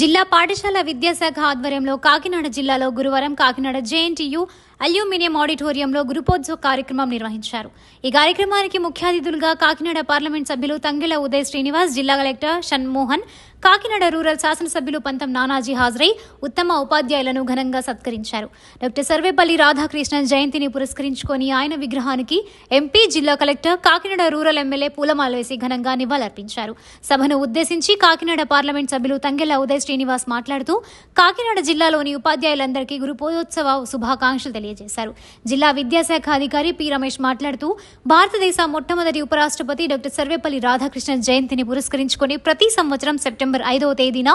జిల్లా పాఠశాల విద్యాశాఖ ఆధ్వర్యంలో కాకినాడ జిల్లాలో గురువారం కాకినాడ జేఎన్టీయు అల్యూమినియం ఆడిటోరియంలో గురుపోత్సవ కార్యక్రమం నిర్వహించారు. ఈ కార్యక్రమానికి ముఖ్య అతిథులుగా కాకినాడ పార్లమెంట్ సభ్యులు తంగిల ఉదయ్ శ్రీనివాస్ జిల్లా కలెక్టర్ షణ్మోహన్ కాకినాడ రూరల్ శాసనసభ్యులు పంతం నానాజీ హాజరై ఉత్తమ ఉపాధ్యాయులను ఘనంగా సత్కరించారు. డాక్టర్ సర్వేపల్లి రాధాకృష్ణన్ జయంతిని పురస్కరించుకొని ఆయన విగ్రహానికి ఎంపీ జిల్లా కలెక్టర్ కాకినాడ రూరల్ ఎమ్మెల్యే పూలమాల వేసి ఘనంగా నివాళులర్పించారు. సభను ఉద్దేశించి కాకినాడ పార్లమెంట్ సభ్యులు తంగెల ఉదయ్ శ్రీనివాస్ మాట్లాడుతూ కాకినాడ జిల్లాలోని ఉపాధ్యాయులందరికీ గురుపోత్సవ శుభాకాంక్షలు తెలియజేశారు. జిల్లా విద్యాశాఖ అధికారి పి రమేష్ మాట్లాడుతూ భారతదేశ మొట్టమొదటి ఉపరాష్ట్రపతి డాక్టర్ సర్వేపల్లి రాధాకృష్ణన్ జయంతిని పురస్కరించుకొని ప్రతి సంవత్సరం సెప్టెంబర్ సెప్టెంబర్ ఐదవ తేదీన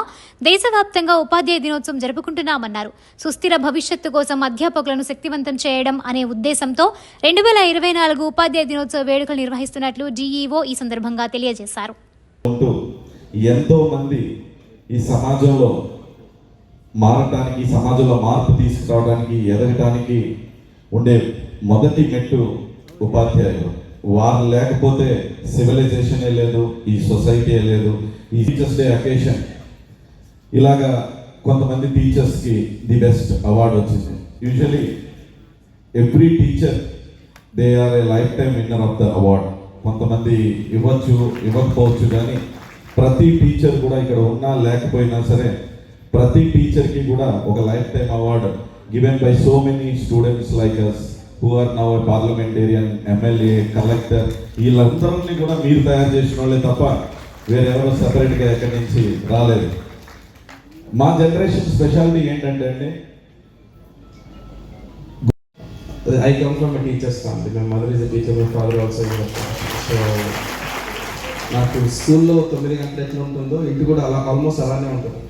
దేశవ్యాప్తంగా ఉపాధ్యాయ దినోత్సవం జరుపుకుంటున్నామన్నారు. సుస్థిర భవిష్యత్తు కోసం అధ్యాపకులను శక్తివంతం చేయడం అనే ఉద్దేశంతో రెండు వేల ఇరవై నాలుగు ఉపాధ్యాయ దినోత్సవ వేడుకలు నిర్వహిస్తున్నట్లు డీఈఓ ఈ సందర్భంగా తెలియజేశారు. ఎంతో మంది ఈ సమాజంలో మారటానికి సమాజంలో మార్పు తీసుకురావడానికి ఎదగటానికి ఉండే మొదటి మెట్టు ఉపాధ్యాయులు. వారు లేకపోతే సివిలైజేషనే లేదు ఈ సొసైటీ లేదు ఈ టీచర్స్ డే అకేషన్ ఇలాగా కొంతమంది టీచర్స్కి ది బెస్ట్ అవార్డు వచ్చింది. Usually every teacher they are a lifetime winner of the award కొంతమంది ఇవ్వచ్చు ఇవ్వకపోవచ్చు కానీ ప్రతి టీచర్ కూడా ఇక్కడ ఉన్నా లేకపోయినా సరే ప్రతి టీచర్కి కూడా ఒక lifetime award given by so many students like us who are now parliamentarian MLA collector వీళ్ళందరినీ కూడా మీరు తయారు చేసిన వాళ్ళే తప్ప వేరెవరో సపరేట్గా ఎక్కడి నుంచి రాలేదు. మా జనరేషన్ స్పెషాలిటీ ఏంటంటే అండి I come from a teacher's family. My mother is a teacher, my నాకు స్కూల్లో తొమ్మిది గంటలు ఎట్లా ఉంటుందో ఇంటి కూడా అలా ఆల్మోస్ట్ అలానే ఉంటుంది.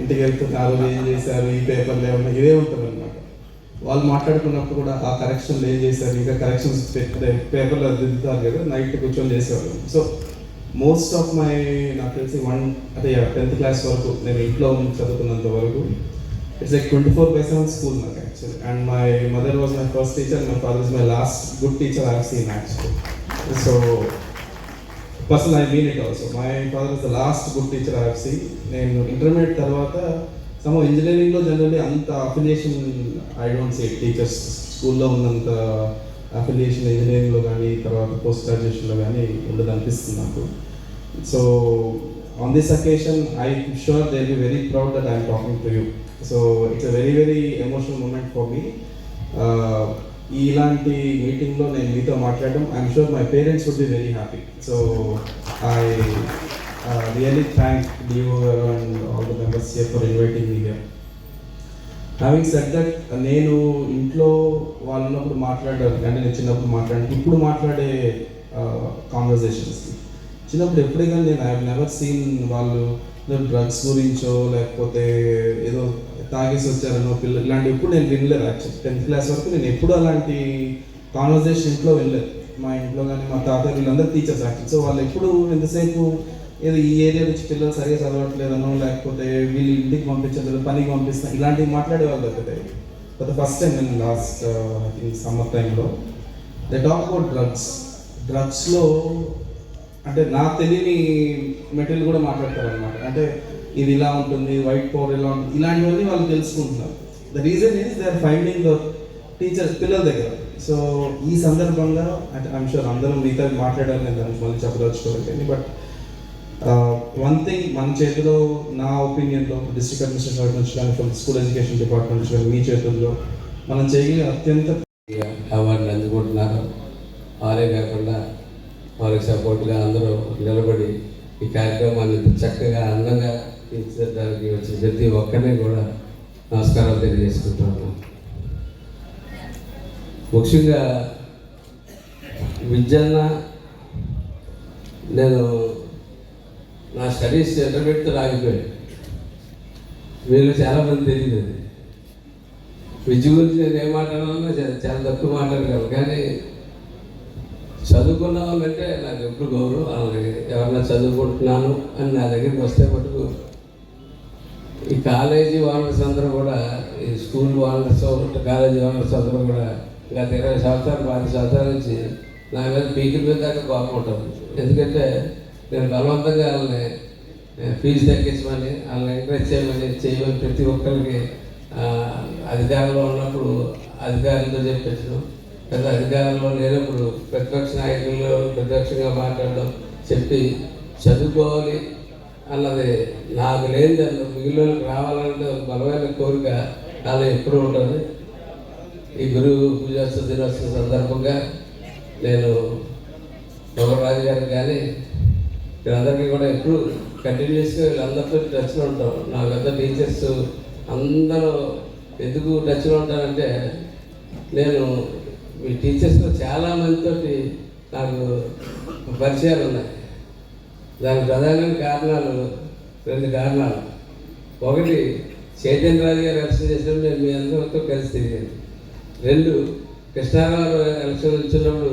ఇంటికి వెళ్తున్నారు ఏం చేశారు ఈ పేపర్లు ఏమన్నా ఇదే ఉంటుంది అనమాట వాళ్ళు మాట్లాడుకున్నప్పుడు కూడా ఆ కరెక్షన్లు ఏం చేశారు ఇంకా కరెక్షన్స్ పేపర్లో దిద్దుతారు కదా నైట్ కూర్చొని చేసేవాళ్ళు. సో మోస్ట్ ఆఫ్ మై నాకు తెలిసి వన్ అదే టెన్త్ క్లాస్ వరకు నేను ఇంట్లో చదువుకున్నంత వరకు it's like twenty four by seven school నాకు actual and my mother was my first teacher my father is my last good teacher I seen actual so personal I mean it also my father is the last good teacher I seen నేను intermediate తర్వాత సమ ఇంజనీరింగ్లో generally అంత affiliation I don't see teachers స్కూల్లో ఉన్నంత affiliation ఇంజనీరింగ్లో కానీ తర్వాత పోస్ట్ గ్రాడ్యుయేషన్లో కానీ ఉండదు అనిపిస్తుంది నాకు. So on this occasion, I'm sure they'll be very proud that I'm talking to you. So it's a very, very emotional moment for me. Uh, ఇలాంటి మీటింగ్లో నేను మీతో మాట్లాడడం I'm sure my parents would be very happy so I really thank D O and all the members here for inviting me here having set that నేను ఇంట్లో వాళ్ళు ఉన్నప్పుడు మాట్లాడడానికి అంటే నేను చిన్నప్పుడు మాట్లాడడానికి ఇప్పుడు మాట్లాడే uh, కాన్వర్జేషన్స్ చిన్నప్పుడు ఎప్పుడే కానీ నేను ఐ నెవర్ సీన్ వాళ్ళు డ్రగ్స్ గురించో లేకపోతే ఏదో తాగేసి వచ్చారనో పిల్లలు ఇలాంటి ఎప్పుడు నేను వినలేదు యాక్చువల్ టెన్త్ క్లాస్ వరకు నేను ఎప్పుడు అలాంటి కాన్వర్జేషన్ ఇంట్లో వెళ్ళలేదు మా ఇంట్లో కానీ మా తాత వీళ్ళందరూ టీచర్స్ యాక్చువల్ సో వాళ్ళు ఎప్పుడు ఎంతసేపు ఏదో ఈ ఏరియా నుంచి పిల్లలు సరిగా చదవట్లేదనో లేకపోతే వీళ్ళు ఇంటికి పంపించలేదు పనికి పంపిస్తాను ఇలాంటివి మాట్లాడే వాళ్ళు దొరుకుతాయి బట్ ఫస్ట్ టైం నేను లాస్ట్ ఐ థింక్ సమ్మర్ టైంలో ద టాక్ అబౌట్ డ్రగ్స్ డ్రగ్స్లో అంటే నా తెలియని మెటీరియల్ కూడా మాట్లాడతారు అనమాట అంటే ఇది ఇలా ఉంటుంది వైట్ పవర్ ఇలా ఉంటుంది ఇలాంటివన్నీ వాళ్ళు తెలుసుకుంటున్నారు. The reason is they are finding the teachers పిల్లల దగ్గర. సో ఈ సందర్భంగా అంటే ఐమ్ షూర్ అందరం మిగతా మాట్లాడారు నేను మళ్ళీ చెప్పదలుచుకోవాలి కానీ బట్ వన్ థింగ్ మన చేతిలో నా ఒపీనియన్లో డిస్ట్రిక్ట్ అడ్మినిస్ట్రేషన్ నుంచి కానీ ఫ్రమ్ స్కూల్ ఎడ్యుకేషన్ డిపార్ట్మెంట్ నుంచి కానీ మీ చేతుల్లో మనం చేయగలిగే అత్యంత అవార్డులు అందుకుంటున్నారు. వారే కాకుండా వారికి సపోర్ట్గా అందరూ నిలబడి ఈ కార్యక్రమాన్ని చక్కగా అందంగా తీర్చిదిద్దడానికి వచ్చిన ప్రతి ఒక్కరిని కూడా నమస్కారాలు తెలియజేసుకుంటున్నాను ముఖ్యంగా విద్యన్న నేను నా స్టడీస్ సెంటర్ పెడితే రాగిపోయాను వీళ్ళు చాలామంది తెలియదు అది. విద్య గురించి నేను ఏం మాట్లాడాలన్నా చాలా తక్కువ మాట్లాడగలను. కానీ చదువుకున్న వాళ్ళంటే నాకు ఎప్పుడు గౌరవం అలాగే ఎవరన్నా చదువుకుంటున్నాను అని నా దగ్గరికి వస్తే మటుకు ఈ కాలేజీ ఓనర్స్ అందరూ కూడా ఈ స్కూల్ ఓనర్స్ కాలేజీ ఓనర్స్ అందరూ కూడా గత ఇరవై సంవత్సరాలు పది సంవత్సరాల నుంచి నా మీద పీకిల మీద దాకా కోపం ఉంటుంది. ఎందుకంటే నేను బలవంతంగా వాళ్ళని ఫీజు తగ్గించమని వాళ్ళని ఎంకరేజ్ చేయమని చేయమని ప్రతి ఒక్కరికి అధికారంలో ఉన్నప్పుడు అధికారులతో చెప్పించడం పెద్ద అధికారంలో లేనప్పుడు ప్రతిపక్ష నాయకులు ప్రతిపక్షంగా మాట్లాడడం చెప్పి చదువుకోవాలి అన్నది నాకు లేని దాన్ని మిగిలిన రావాలంటే బలమైన కోరిక నాలో ఎప్పుడూ ఉంటుంది. ఈ గురువు పూజోత్సవ దినోత్సవ సందర్భంగా నేను మొగరాజు గారికి కానీ వీళ్ళందరికీ కూడా ఎప్పుడు కంటిన్యూస్గా వీళ్ళందరితో టచ్లో ఉంటాం. నా పెద్ద టీచర్స్ అందరూ ఎందుకు టచ్లో ఉంటానంటే నేను మీ టీచర్స్లో చాలా మందితోటి నాకు పరిచయాలు ఉన్నాయి దానికి ప్రధానమైన కారణాలు రెండు కారణాలు ఒకటి చైతన్య రాజు గారు ఎలక్షన్ చేసినప్పుడు నేను మీ అందరితో కలిసి తిరిగాను రెండు కృష్ణారావు ఎలక్షన్ వచ్చినప్పుడు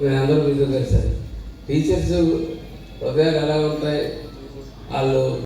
మీ అందరూ మీతో కలిసారు టీచర్స్ హృదయాలు ఎలా ఉంటాయి వాళ్ళు